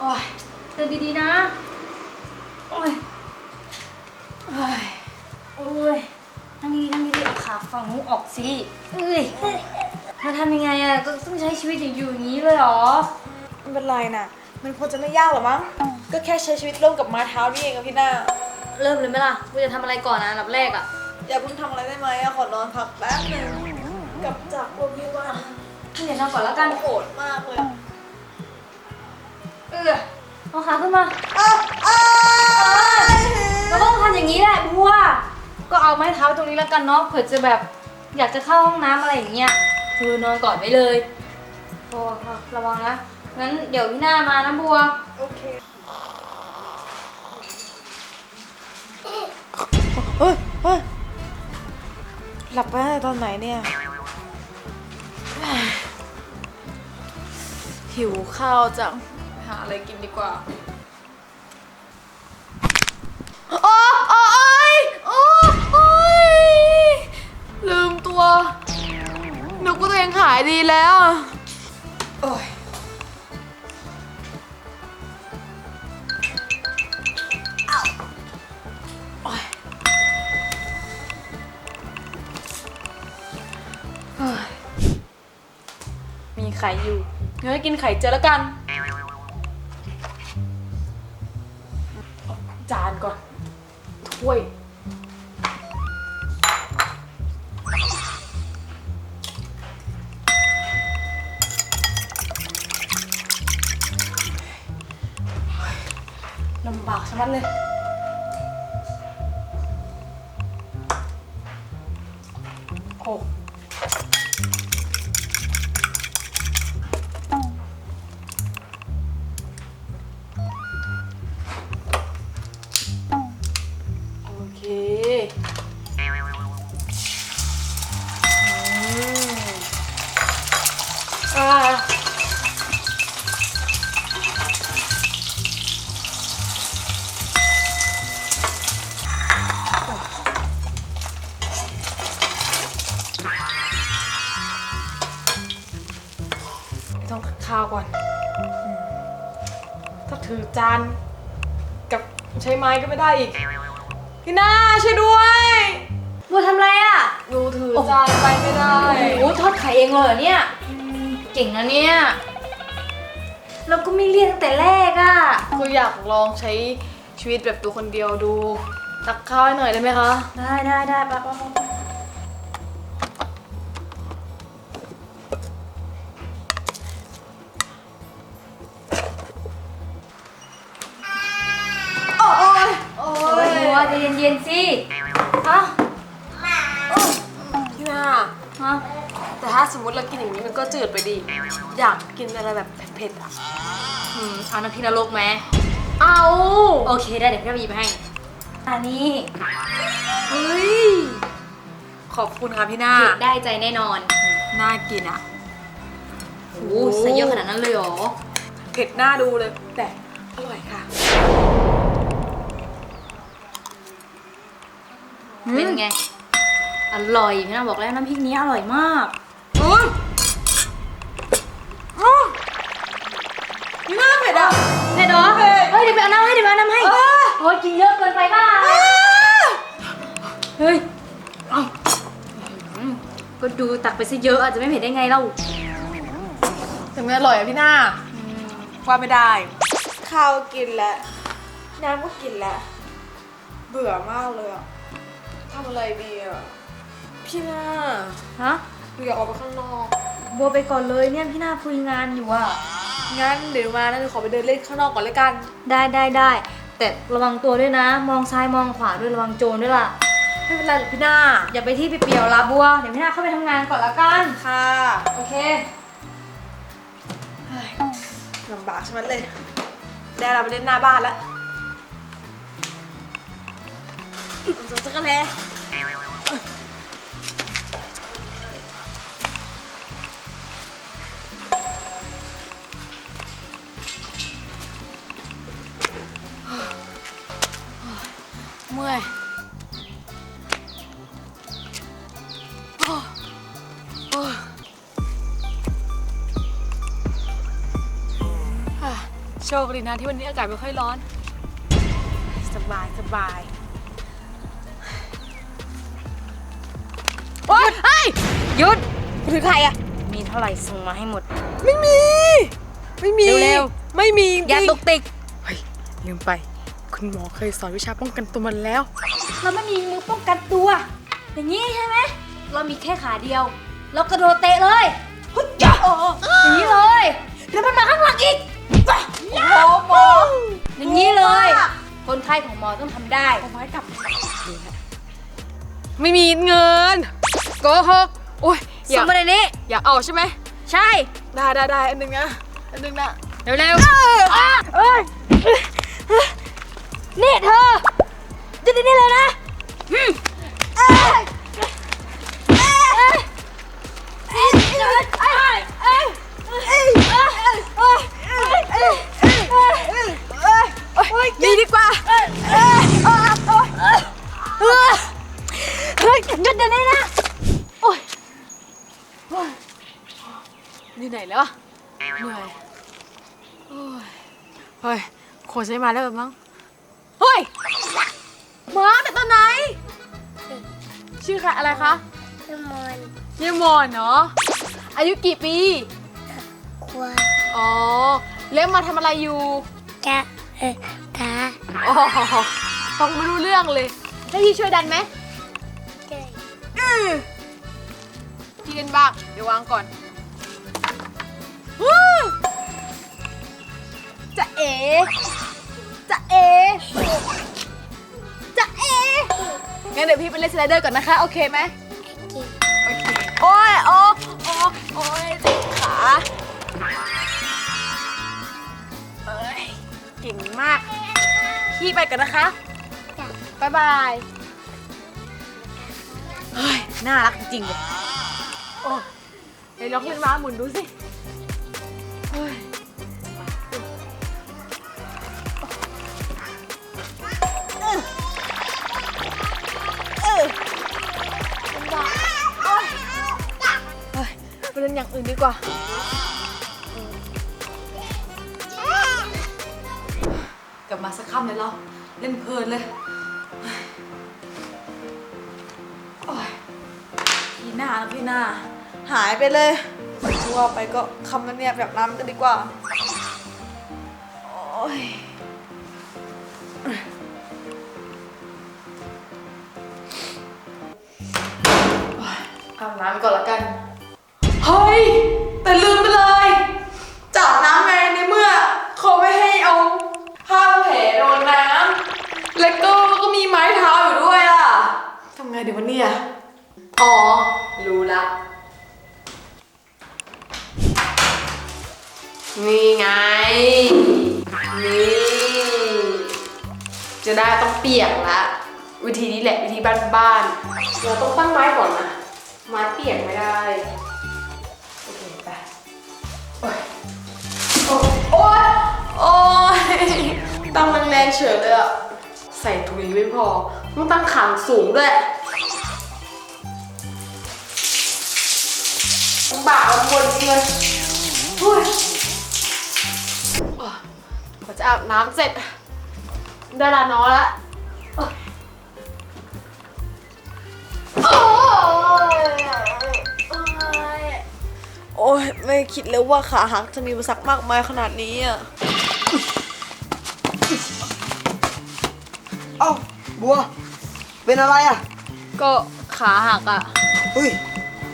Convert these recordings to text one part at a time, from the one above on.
โอ้ยเดินดีๆนะ โอ้ย โอ้ย โอ้ยนั่งดีๆนั่งดีๆเอาขาฝั่งนู้นออกสิเอ้ยมาทำยังไงอะก็ต้องใช้ชีวิตอยู่อย่างนี้เลยเหรอ ไม่เป็นไรนะมันคงจะไม่ยากหรอกมั้ง ก็แค่ใช้ชีวิตร่วมกับไม้เท้านี่เองอะพี่หน้า เริ่มเลยไหมล่ะกูจะทำอะไรก่อนนะอันดับแรกอะอย่าเพิ่งทำอะไรได้ไหมอะขอนอนพักแป๊บหนึงกลับจากโรงพยาบาลพี่เดี๋ยวนอนก่อนแล้วกันโหดมากเลย เออเอาขาขึ้นมาอ้าวอ้าวเราต้องทำอย่างนี้แหละบัวก็เอาไม้เท้าตรงนี้แล้วกันเนาะเผื่อจะแบบอยากจะเข้าห้องน้ำอะไรอย่างเงี้ยเธอนอนก่อนไว้เลยโอ้ค่ะระวังนะงั้นเดี๋ยวพี่หน้ามานะบัวโอเคเฮ้ยเฮ้ยหลับไปตั้งแต่ตอนไหนเนี่ยหิวข้าวจัง หาอะไรกินดีกว่าโอ้โอ้ยโอ้โอ้ยลืมตัว นึกว่าตัวเองขายดีแล้วอะโอ้ยโอ้ยเฮ้ยมีไข่อยู่งั้นก็กินไข่เจอแล้วกันเจานก่อน ถ้วย ลำบากชะมัดเลย อ่าต้องข้าวก่อนอืมถ้าถือจานกับใช้ไม้ก็ไม่ได้อีก พี่นาช่วยด้วยบัวทำอะไรอะหนูถือจานไปไม่ได้ โอ้โหทอดไข่เองเลยเหรอเนี่ย เก่งนะเนี่ย เราก็ไม่เรียกตั้งแต่แรกอะคืออยากลองใช้ชีวิตแบบตัวคนเดียวดู ตักข้าวให้หน่อยได้ไหมคะ ได้ได้ได้ปะปะปะปะโอ้ยโอ้ยบัวใจเย็นๆสิฮะพี่นา แต่ถ้าสมมติเรากินอย่างนี้มันก็จืดไปดิอยากกินอะไรแบบเผ็ดๆอะ อืมเอาน้ำพริกนรกไหมเอาโอเคได้เดี๋ยวพี่เอาหยิบให้อันนี้เฮ้ย ขอบคุณค่ะพี่นาเผ็ดได้ใจแน่นอนน่ากินอะ โอ้โหใส่เยอะขนาดนั้นเลยเหรอเผ็ดหน้าดูเลย แต่อร่อยค่ะ เป็นไง อร่อยพี่นาบอกแล้วน้ำพริกนี้อร่อยมากอุ้ยอ้าว นี่น่าเผ็ดอะเผ็ดอเผ็ดเฮ้ยเดี๋ยวไปเอาน้ำให้เดี๋ยวไปเอาน้ำให้อ้าโอ้ยกินเยอะเกินไปป่ะเฮ้ยเอาอืมก็ดูตักไปซะเยอะอาจจะไม่เผ็ดได้ไงเล่าแต่ไม่อร่อยอะพี่หน้าว่าไม่ได้ ข้าวกินแล้ว น้ำก็กินแล้ว เบื่อมากเลยอะทำอะไรดีอะพี่หน้า ฮะ หนูอยากออกไปข้างนอกบัวไปก่อนเลยเนี่ยพี่นาคุยงานอยู่อะงั้นเดี๋ยวมานะหนูขอไปเดินเล่นข้างนอกก่อนเลยกัน ได้ได้ได้แต่ระวังตัวด้วยนะ มองซ้ายมองขวาด้วยระวังโจรด้วยล่ะ ไม่เป็นไรหรอกพี่หน้า อย่าไปที่เปรียวๆละบัว เดี๋ยวพี่นาเข้าไปทำงานก่อนละกัน ค่ะโอเคเฮ้ยลำบากใช่ไหมเลย ได้เราไปเล่นหน้าบ้านแล้วสงสักกันแล้ เมื่อยโอ้โอ้อะโชคดีนะที่วันนี้อากาศไม่ค่อยร้อน สบายสบายโอ๊ยเฮ้ยหยุดคุณคือใครอะ มีเท่าไหร่ส่งมาให้หมด ไม่มี ไม่มี เร็ว ไม่มีอย่าจริงตุกติกเฮ้ยลืมไป คุณหมอเคยสอนวิชาป้องกันตัวมันแล้ว เราไม่มีมือป้องกันตัว อย่างนี้ใช่ไหม เรามีแค่ขาเดียว เรากระโดดเตะเลยฮึดจ้ะอย่างนี้เลยแล้วมันมาข้างหลังอีกโอ้โหอย่างนี้เลย คนไข้ของหมอต้องทำได้เอาไม้กลับไม่มีเงินโกหกโอ้ยอส่ยางกมาในนี้ อยากเอาใช่ไหมใช่ ได้ได้ได้อันหนึงนะอันหนึงนะเร็วๆเอ้ย นี่เธอจะได้นี่เลยนะอืมเอ้ยเอ้ยเอ้ยเอ้ยเอ้ยเอ้ยเอ้ยเอ้ยเอ้ยเอ้ยเอ้ยเอ้ยดีดีกว่าเอ้ยเอ้ยเอ้ยเอ้ยเอ้ยเฮ้ยหยุดเดี๋ยวนี้นะโอ้ยอยู่ไหนแล้วอะเหนื่อยโอ้ยเฮ้ยโคชได้มาแล้วมั้งเฮ้ ยมาแต่ตอนไหน ชื่อใครอะไรคะน้ำมนต์เยมอนเนาะอายุกี่ปี ควายอ๋อเล่มมาทำอะไรอยู่กะเออตาอ๋อฟังไม่รู้เรื่องเลยให้พี่ช่วยดันไหมเกยอือพี่เล่นบ้าง เดี๋ยววางก่อนวู้จะเอ๋ จะเอ๋จะเอ๋งั้นเดี๋ยวพี่ไปเล่นสไลเดอร์ก่อนนะคะ โอเคไหมกินโอเคโอ้ยโอ้โอ้โอ้ยติดขาเอ้ยเก่งมาก พี่ไปกันนะคะบ๊ายบายเฮ้ยน่ารักจริงๆเลยโอ้เดี๋ยวลองเล่นม้าหมุนดูสิ อย่างอื่นดีกว่า กลับมาสักค่ำเลยเรา เล่นเพลินเลยโอ้ยพี่หน้าพี่หน้า หายไปเลยทั่วไปก็คำนั้นเนี่ยแบบน้ำกันดีกว่า โอ้ยอาบน้ำก่อนละกัน เฮ้ย แต่ลืมไปเลย จับน้ำไงในเมื่อเขาไม่ให้เอาผ้าแผลโดนน้ำแล้วก็ก็มีไม้เท้าอยู่ด้วยอะทำไงดีวะเนี่ยอ๋อ รู้ละ นี่ไง นี่ จะได้ต้องเปียกละ วิธีนี้แหละวิธีบ้านๆเราต้องตั้งไม้ก่อนนะไม้เปียกไม่ได้ ตั้งแรงๆเฉยเลยอะใส่ถุยไม่พอ ต้องตั้งขางสูงด้วยลำบากลำบนจริงเลยโอ้ยอะกว่าจะอาบน้ำเสร็จ ได้ลานอนแล้วโอ้ยโอ้ยโอ้ยไม่คิดเลยว่าขาหักจะมีอุปสรรคมากมายขนาดนี้อะ บัว เป็นอะไรอะ ก็ขาหักอะ เฮ้ย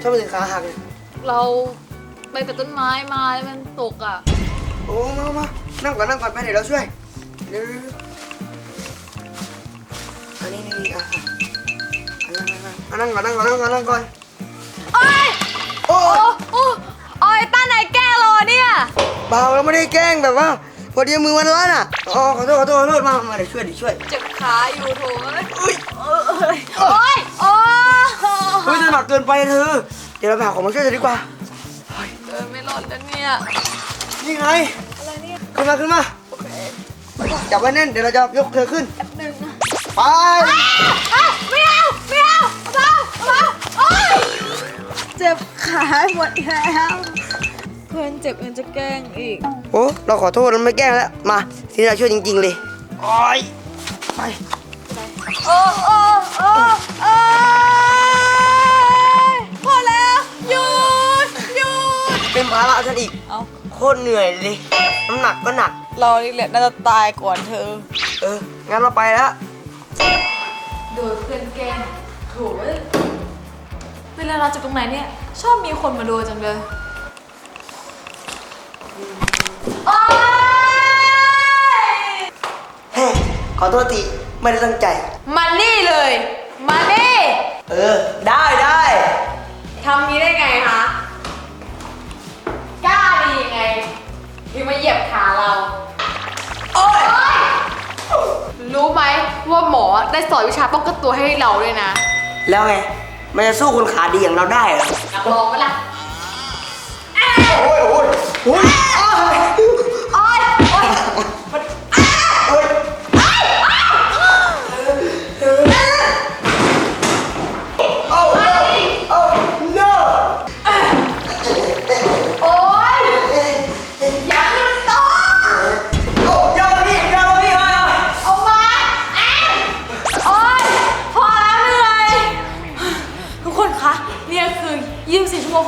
ชอบไปถึงขาหักเนี่ยเราไปกับต้นไม้มาแล้วมันตกอะ โอ้มามานั่งก่อนนั่งก่อนไปเดี๋ยวเราช่วยเดี๋ยวอันนี้นี่อะอะนั่งก่อนนั่งก่อนนั่งก่อนนั่งก่อนโอ้ยโอ้โอ้โอ้โอ้ยต้าไหนแก้รอเนี่ยเบาเราไม่ได้แกล้งแบบว่า พอดีมือมันร้อนอะอ๋อขอโทษขอโทษขอโทษมามาเดี๋ยวช่วยเดี๋ยวช่วยเจ็บขาอยู่โถเอ้ยอุ้ยโอ้ยโอ้ยเฮ้ยจะหนักเกินไปเธอ เดี๋ยวเราไปหาของมาช่วยเธอดีกว่า เดินไม่รอดแล้วเนี่ยนี่ไงขึ้นมาขึ้นมาจับไว้แน่นเดี๋ยวเราจะยกเธอขึ้นไปไม่เอาไม่เอาเบาเบาโอ้ยเจ็บขาหมดแล้ว เพื่อนเจ็บยังจะแกล้งอีก โอ้เราขอโทษเราไม่แกล้งแล้ว มาทีนี้เราช่วยจริง ๆ เลยโอ้ยไปโอ้โอ้โอ้โอ้พอแล้วหยุดหยุดเป็นภาระฉันอีก เอาโคตรเหนื่อยเลย น้ำหนักก็หนัก เรานี่แหละน่าจะตายก่อนเธอ เออ งั้นเราไปแล้ว โดยเพื่อนแกล้งโถเอ้ยเวลาเราจะตรงไหนเนี่ย ชอบมีคนมาดูจังเลย เฮ้ขอโทษทีไม่ได้ตั้งใจ มานี่เลย มานี่เออ ได้ได้ทำนี้ได้ไงคะกล้าดียังไงที่มาเหยียบขาเรา โอ๊ย รู้ไหมว่าหมอได้สอนวิชาป้องกันตัวให้เราด้วยนะแล้วไง มันจะสู้คนขาดีอย่างเราได้เหรอ อยากลองไหมล่ะ โอ้ยโอ้ยโอ้ย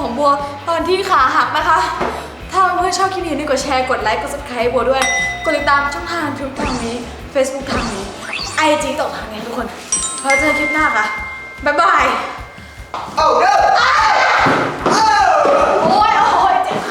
ของบัวตอนที่ขาหักนะคะ ถ้าเพื่อนชอบคลิปนี้นี่กดแชร์กดไลค์กด subscribe บัวด้วย กดติดตามช่องทางทุกทางนี้ Facebook ทางนี้ IG ตกทางนี้ทุกคนพอเจอคลิปหน้าค่ะ บ๊ายบายโอ้ no